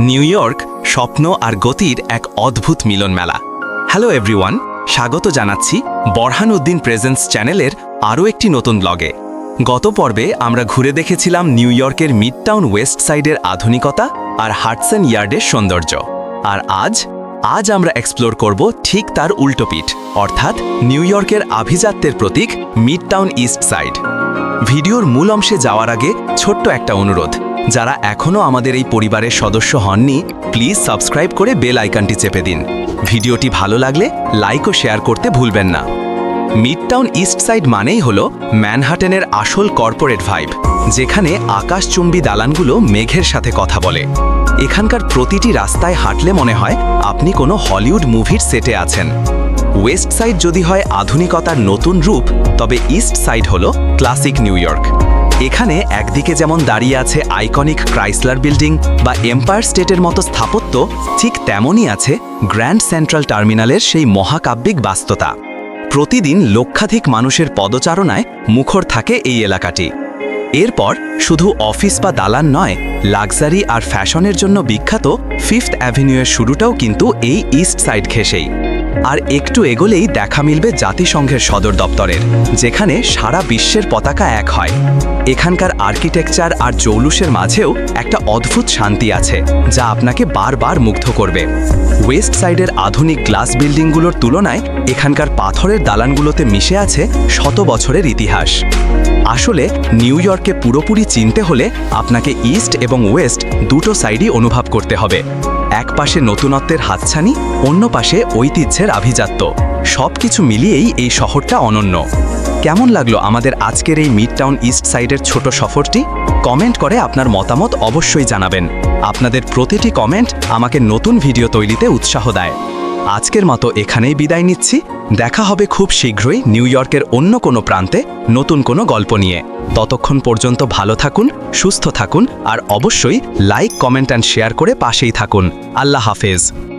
New York, স্বপ্ন আর গতির এক অদ্ভুত মিলন মেলা। হ্যালো এভরিওয়ান স্বাগত জানাচ্ছি বরহান উদ্দিন প্রেজেন্স চ্যানেলের আরও একটি নতুন ব্লগে গত পর্বে আমরা ঘুরে দেখেছিলাম নিউ ইয়র্কের মিডটাউন ওয়েস্ট সাইডের আধুনিকতা আর হাটসন ইয়ার্ডের সৌন্দর্য। আর আজ আজ আমরা এক্সপ্লোর করব ঠিক তার উল্টোপিঠ অর্থাৎ নিউ ইয়র্কের আভিজাত্যের প্রতীক মিডটাউন ইস্ট সাইড। ভিডিওর মূল অংশে যাওয়ার আগে ছোট্ট একটা অনুরোধ যারা এখনও আমাদের এই পরিবারের সদস্য হননি প্লিজ সাবস্ক্রাইব করে বেল আইকনটি চেপে দিন। ভিডিওটি ভালো লাগলে লাইক ও শেয়ার করতে ভুলবেন না। মিডটাউন ইস্ট সাইড মানেই হল ম্যানহাটেনের আসল কর্পোরেট ভাইব যেখানে আকাশচুম্বী দালানগুলো মেঘের সাথে কথা বলে। এখানকার প্রতিটি রাস্তায় হাঁটলে মনে হয় আপনি কোনো হলিউড মুভির সেটে আছেন। ওয়েস্ট সাইড যদি হয় আধুনিকতার নতুন রূপ, তবে ইস্ট সাইড হল ক্লাসিক নিউ ইয়র্ক এখানে একদিকে যেমন দাঁড়িয়ে আছে আইকনিক ক্রাইসলার বিল্ডিং বা এম্পায়ার স্টেটের মতো স্থাপত্য, ঠিক তেমনই আছে গ্র্যান্ড সেন্ট্রাল টার্মিনালের সেই মহাকাব্যিক বাস্ততা। প্রতিদিন লক্ষাধিক মানুষের পদচারণায় মুখর থাকে এই এলাকাটি। এরপর শুধু অফিস বা দালান নয়, লাক্সারি আর ফ্যাশনের জন্য বিখ্যাত ফিফথ অ্যাভিনিউয়ের শুরুটাও কিন্তু এই ইস্ট সাইড ঘেঁষেই। আর একটু এগোলেই দেখা মিলবে জাতিসংঘের সদর দপ্তরের, যেখানে সারা বিশ্বের পতাকা এক হয়। এখানকার আর্কিটেকচার আর জৌলুসের মাঝেও একটা অদ্ভুত শান্তি আছে, যা আপনাকে বারবার মুগ্ধ করবে। ওয়েস্ট সাইডের আধুনিক গ্লাস বিল্ডিংগুলোর তুলনায় এখানকার পাথরের দালানগুলোতে মিশে আছে শত বছরের ইতিহাস। আসলে, নিউ ইয়র্ককে পুরোপুরি চিনতে হলে আপনাকে ইস্ট এবং ওয়েস্ট দুটো সাইডই অনুভব করতে হবে। এক পাশে নতুনত্বের হাতছানি, অন্য পাশে ঐতিহ্যের আভিজাত্য। সব কিছু মিলিয়েই এই শহরটা অনন্য। কেমন লাগল আমাদের আজকের এই মিড টাউন ইস্ট সাইডের ছোট সফরটি? কমেন্ট করে আপনার মতামত অবশ্যই জানাবেন। আপনাদের প্রতিটি কমেন্ট আমাকে নতুন ভিডিও তৈরিতে উৎসাহ দেয়। আজকের মতো এখানেই বিদায় নিচ্ছি। দেখা হবে খুব শীঘ্রই নিউ ইয়র্কের অন্য কোনো প্রান্তে নতুন কোনো গল্প নিয়ে। ততক্ষণ পর্যন্ত ভালো থাকুন, সুস্থ থাকুন, আর অবশ্যই লাইক, কমেন্ট অ্যান্ড শেয়ার করে পাশেই থাকুন। আল্লাহ হাফেজ।